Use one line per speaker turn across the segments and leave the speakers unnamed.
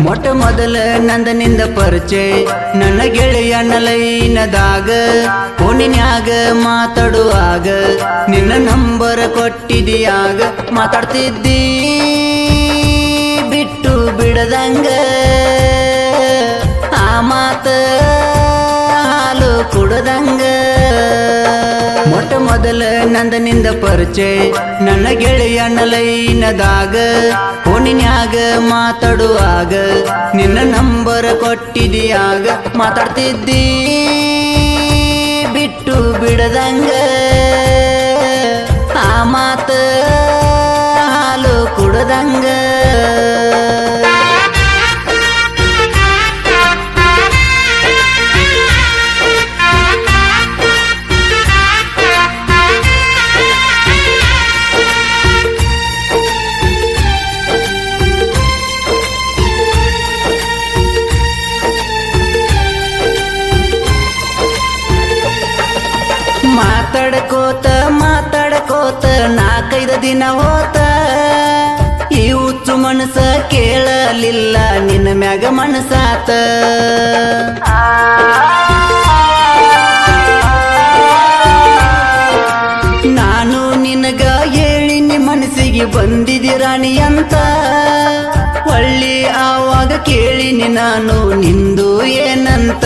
ಮೊಟ್ಟ ಮೊದಲ ನಂದನಿಂದ ಪರಿಚಯ. ನನ್ನ ಗೆಳೆಯನ ಲೈನದಾಗ ಫೋನಿನ್ಯಾಗ ಮಾತಾಡುವಾಗ ನಿನ್ನ ನಂಬರ್ ಕೊಟ್ಟಿದೆಯಾಗ ಮಾತಾಡ್ತಿದ್ದಿ. ಬಿಟ್ಟು ಬಿಡದಂಗ ಆ ಮಾತ ಹಾಲು ಕುಡದಂಗ ಮೊದಲ ನಂದನಿಂದ ಪರಿಚಯ. ನನ್ನ ಗೆಳೆಯ ಲೈನದಾಗ ಫೋನಿನ್ಯಾಗ ಮಾತಾಡುವಾಗ ನಿನ್ನ ನಂಬರ್ ಕೊಟ್ಟಿದೆಯಾಗ ಮಾತಾಡ್ತಿದ್ದೀ. ಬಿಟ್ಟು ಬಿಡದಂಗ ಮಾತಾಡ್ಕೋತ ನಾಲ್ಕೈದು ದಿನ ಹೋತ. ಈ ಹುಚ್ಚು ಮನಸ ಕೇಳಲಿಲ್ಲ, ನಿನ್ನ ಮ್ಯಾಗ ಮನಸಾತ ನಾನು ನಿನಗ ಹೇಳಿನಿ ಮನಸ್ಸಿಗೆ ಬಂದಿದ್ದೀರಾಣಿ ಅಂತ. ಒಳ್ಳಿ ಆವಾಗ ಕೇಳಿನಿ ನಾನು, ನಿಂದು ಏನಂತ.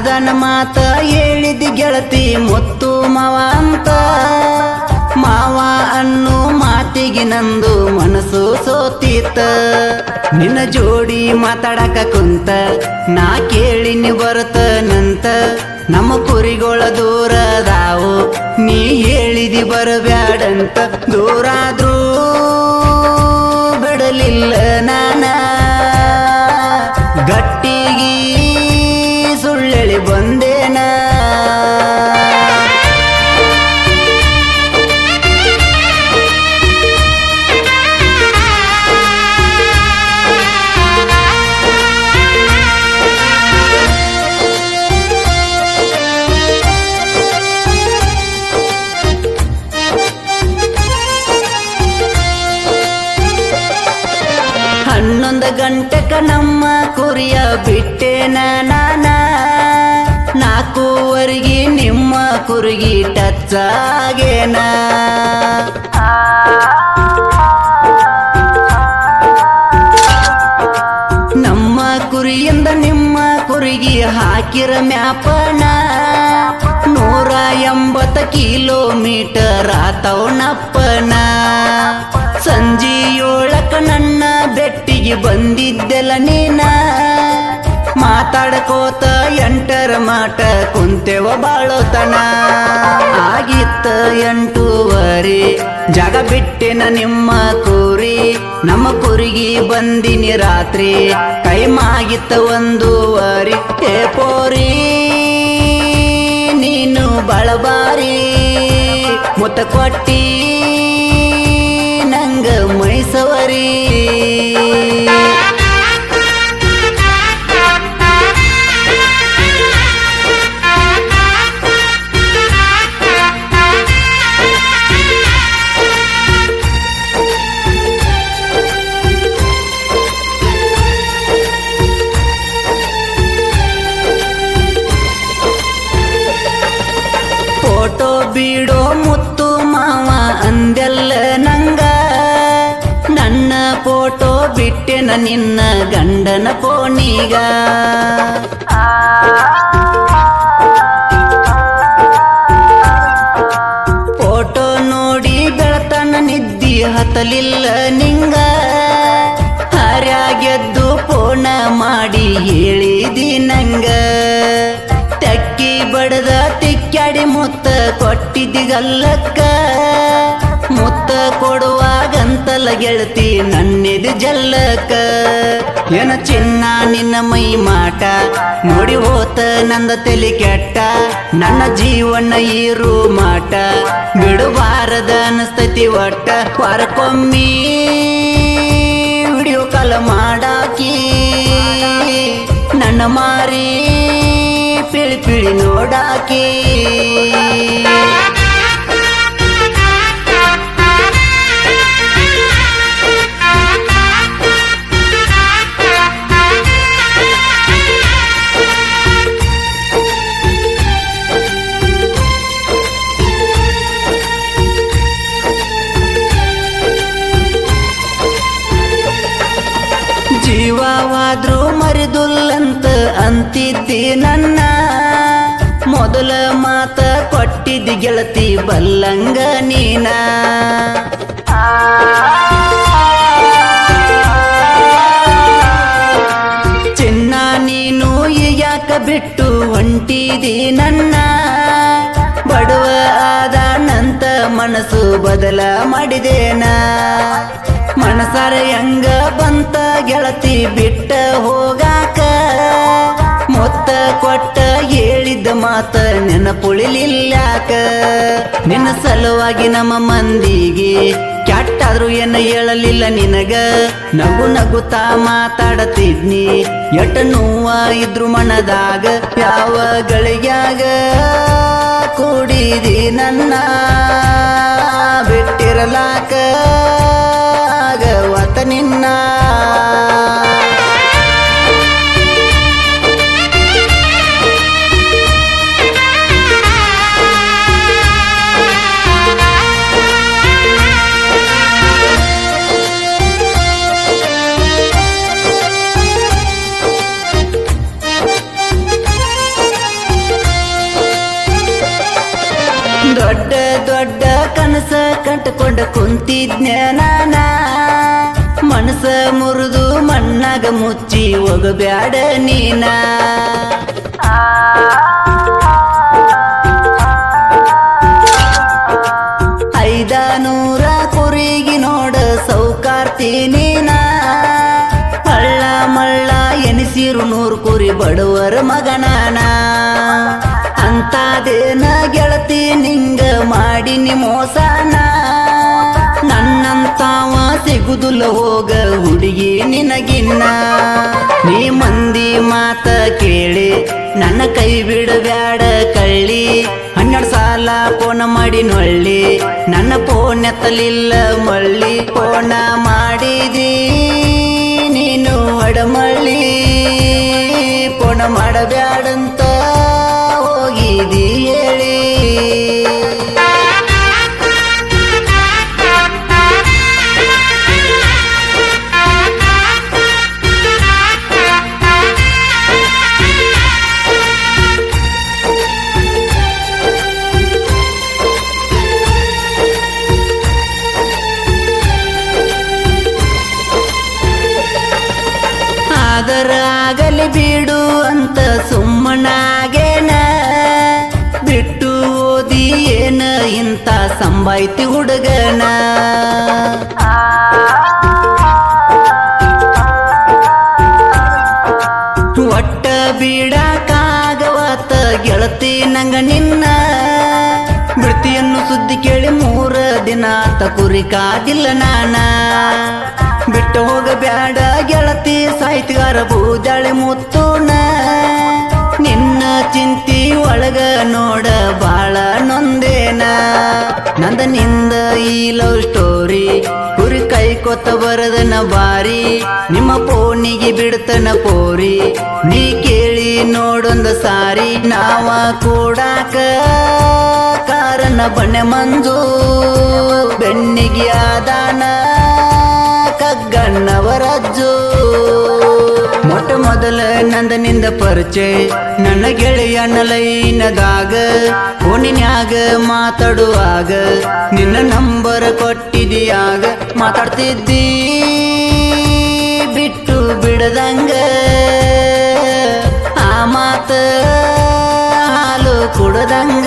ಮನದನ ಮಾತ ಹೇಳಿದ ಗೆಳತಿ ಮುತ್ತು ಮಾವ ಅಂತ. ಮಾವ ಅನ್ನು ಮಾತಿಗೆ ನಂದು ಮನಸ್ಸು ಸೋತೀತ ನಿನ್ನ ಜೋಡಿ ಮಾತಾಡಕ ಕುಂತ, ನಾ ಕೇಳಿನಿ ಬರುತ್ತನಂತ ನಮ್ಮ ಕುರಿಗಳ ದೂರದಾವು ನೀ ಹೇಳಿದಿ ಬರಬ್ಯಾಡಂತ. ದೂರಾದ್ರೂ ಬಿಡಲಿಲ್ಲ ನಾನ. ಗಟ್ಟಿಗಿ ಗಂಟೆಕ ನಮ್ಮ ಕುರಿಯ ಬಿಟ್ಟೇನ ನಾನ? ನಾಲ್ಕೂವರೆಗೆ ನಿಮ್ಮ ಕುರಿಗಿ ಟಚ್ ನಮ್ಮ ಕುರಿಯಿಂದ ನಿಮ್ಮ ಕುರಿಗಿ ಹಾಕಿರ ಮ್ಯಾಪನ? ನೂರ ಎಂಬತ್ತ ಕಿಲೋಮೀಟರ್ ಆತವನಪ್ಪನ? ಬಂದಿದ್ದೆಲ್ಲ ನೀನ ಮಾತಾಡ್ಕೋತ ಎಂಟರ ಮಾಟ ಕುಂತೆವ ಬಾಳೋತನ. ಆಗಿತ್ತ ಎಂಟೂವರೆ, ಜಾಗ ಬಿಟ್ಟಿನ ನಿಮ್ಮ ಕೂರಿ. ನಮ್ಮ ಕುರಿಗಿ ಬಂದಿನಿ ರಾತ್ರಿ, ಕೈ ಮಾಗಿತ್ತ ಒಂದೂವರಿ. ಏ ಪೋರಿ, ನೀನು ಬಳಬಾರಿ ಮುತ್ತ ಕೊಟ್ಟಿ ಬೀಡೋ ಮುತ್ತು ಮಾವ ಅಂದೆಲ್ಲ ನಂಗ. ನನ್ನ ಫೋಟೋ ಬಿಟ್ಟೆನ ನಿನ್ನ ಗಂಡನ ಫೋನಿಗ. ಫೋಟೋ ನೋಡಿ ಬೆಳತನ ನಿದ್ದಿ ಹತ್ತಲಿಲ್ಲ ನಿಂಗ. ಹರ್ಯಾಗೆದ್ದು ಫೋನ ಮಾಡಿ ಹೇಳಿದಿ ನಂಗ. ಕೊಟ್ಟಿದ್ದಿ ಮುತ್ತ ಮುತ್ತ ಕೊಡುವಾಗಂತಲ ಗೆಳತಿ ನನ್ನಿದು ಜಲ್ಲಕ್ಕ. ಏನ ಚಿನ್ನ ನಿನ್ನ ಮೈ ಮಾಟ, ನೋಡಿ ಹೋತ ನಂದ ತಲೆ ಕೆಟ್ಟ, ನನ್ನ ಜೀವನ ಈರು ಮಾಟ. ಬಿಡುವಾರದ ಅನಸ್ತತಿ ಒಟ್ಟ, ವಾರಕ್ಕೊಮ್ಮಿ ವಿಡಿಯೋ ಕಾಲ ಮಾಡಾಕಿ. ನನ್ನ ಮಾರಿ ಪಿಳಿ ಪಿಳಿ ನೋಡಾಕಿ. ಅಂತಿದ್ದಿ ನನ್ನ. ಮೊದಲ ಮಾತ ಕೊಟ್ಟಿದ್ದಿ ಗೆಳತಿ ಬಲ್ಲಂಗ ನೀನ. ಚಿನ್ನ ನೀನು ಯಾಕ ಬಿಟ್ಟು ಹೊಂಟಿದಿ ನನ್ನ. ಬಡವ ಆದ ನಂತ ಮನಸ್ಸು ಬದಲ ಮಾಡಿದೇನ. ಮನಸಾರ ಹೆಂಗ ಬಂತ ಗೆಳತಿ ಬಿಟ್ಟ ಹೋಗಾಕ. ಕೊಟ್ಟ ಹೇಳಿದ್ದ ಮಾತ ನೆನಪುಳಿಲಿಲ್ಲಾಕ? ನಿನ್ನ ಸಲುವಾಗಿ ನಮ್ಮ ಮಂದಿಗೆ ಕೆಟ್ಟಾದ್ರೂ ಏನ ಹೇಳಲಿಲ್ಲ ನಿನಗ? ನಗು ನಗುತ್ತಾ ಮಾತಾಡತಿದ್ನಿ ಎಟ್ಟ ನೋವ ಇದ್ರು ಮನದಾಗ ಯಾವ ಗಳಿಗ್ಯಾಗ ಕೂಡಿದಿ ನನ್ನ? ಬಿಟ್ಟಿರಲಾಕ? ನಾನ ಮನಸ ಮುರಿದು ಮಣ್ಣಾಗ ಮುಚ್ಚಿ ಹೋಗಬ್ಯಾಡ ನೀನ. ಐದ ನೂರ ಕುರಿಗಿ ನೋಡ ಸೌಕಾರ್ತಿ ನೀನ. ಹಳ್ಳ ಮಳ್ಳ ಎನಿಸಿರು ನೂರು ಕುರಿ ಬಡವರ ಮಗನಾನ. ಅಂತಾದೇನ ಗೆಳತಿ ನಿಂಗ ಮಾಡಿನಿ ಮೋಸನ. ನನ್ನಂತಾವ ಸಿಗುದುಲ್ಲ ಹೋಗ ಹುಡುಗಿ ನಿನಗಿನ್ನ. ನೀ ಮಂದಿ ಮಾತ ಕೇಳಿ, ನನ್ನ ಕೈ ಬಿಡಬ್ಯಾಡ ಕಳ್ಳಿ. ಹನ್ನೆರಡು ಸಾಲ ಪೋನ ಮಾಡಿ ನೊಳ್ಳಿ, ನನ್ನ ಫೋನ್ ಎತ್ತಲಿಲ್ಲ ಮಳ್ಳಿ. ಫೋನ ಮಾಡಿದಿ ನೀನು ಅಡಮಳ್ಳಿ ಫೋನ ಮಾಡಬ್ಯಾಡಂತ ಸಂಬಾಯ್ತಿ ಹುಡುಗನ. ಒಟ್ಟ ಬೀಡಕ್ಕಾಗವತ್ತ ಗೆಳತಿ ನಂಗ ನಿನ್ನ. ಬಿಡ್ತಿಯನ್ನು ಸುದ್ದಿ ಕೇಳಿ ಮೂರ ದಿನ ತಕುರಿ ಕುರಿ ಕಾದಿಲ್ಲ ನಾನ. ಬಿಟ್ಟು ಹೋಗಬ್ಯಾಡ ಗೆಳತಿ ಸಾಹಿತ್ಯಗಾರ ಬೂದಾಳೆ ಮುತ್ತುನ ಕೊತ್ತ ಬರದನ ಬಾರಿ, ನಿಮ್ಮ ಪೋನಿಗೆ ಬಿಡ್ತನ ಪೋರಿ ನೀ ಕೇಳಿ ನೋಡೊಂದ ಸಾರಿ, ನಾವ ಕೂಡಾಕ ಕಾರಣ ಬಣ್ಣೆ ಮಂಜು ಬೆಣ್ಣಿಗೆ ಆದಾನ ಕಗ್ಗಣ್ಣವರಜ್ಜು ನಂದನಿಂದ ಪರಿಚಯ. ನನ್ನ ಗೆಳೆಯ ನಲೈನದಾಗ ಫೋನಿನ್ಯಾಗ ಮಾತಾಡುವಾಗ ನಿನ್ನ ನಂಬರ್ ಕೊಟ್ಟಿದೆಯಾಗ ಮಾತಾಡ್ತಿದ್ದಿ. ಬಿಟ್ಟು ಬಿಡದಂಗ ಆ ಮಾತ ಹಾಲು ಕುಡದಂಗ.